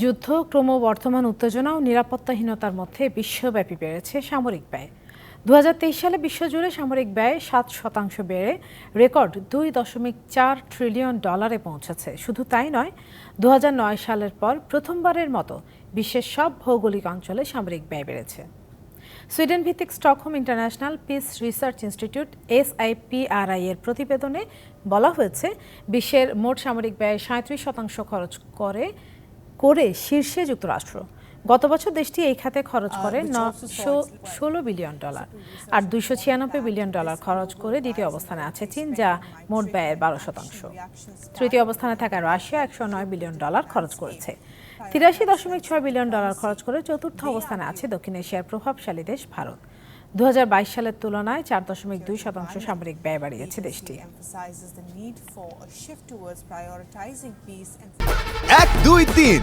যুদ্ধ ক্রমবর্ধমান উত্তেজনা ও নিরাপত্তাহীনতার মধ্যে বিশ্বব্যাপী বেড়েছে সামরিক ব্যয়। দু হাজার তেইশ সালে বিশ্বজুড়ে সামরিক ব্যয় সাত শতাংশ বেড়ে রেকর্ড দুই দশমিক চার ট্রিলিয়ন ডলারে পৌঁছেছে। শুধু তাই নয় দু সালের পর প্রথমবারের মতো বিশ্বের সব ভৌগোলিক অঞ্চলে সামরিক ব্যয় বেড়েছে। সুইডেন ভিত্তিক Stockholm international peace research institute, SIPRI এর প্রতিবেদনে বলা হয়েছে, বিশ্বের মোট সামরিক ব্যয় সাঁত্রিশ শতাংশ খরচ করে করে শীর্ষে যুক্তরাষ্ট্র। গত বছর দেশটি এই খাতে খরচ করে নশো ষোলো বিলিয়ন ডলার আর দুইশো ছিয়ানব্বই বিলিয়ন ডলার খরচ করে দ্বিতীয় অবস্থানে আছে চীন যা মোট ব্যয়ের বারো শতাংশ। তৃতীয় অবস্থানে থাকা রাশিয়া একশো নয় বিলিয়ন ডলার খরচ করেছে। তিরাশি দশমিক ছয় বিলিয়ন ডলার খরচ করে চতুর্থ অবস্থানে আছে দক্ষিণ এশিয়ার প্রভাবশালী দেশ ভারত। দু হাজার বাইশ সালের তুলনায় চার দশমিক দুই শতাংশ সামরিক ব্যয় বাড়িয়েছে দেশটি। এক দুই তিন।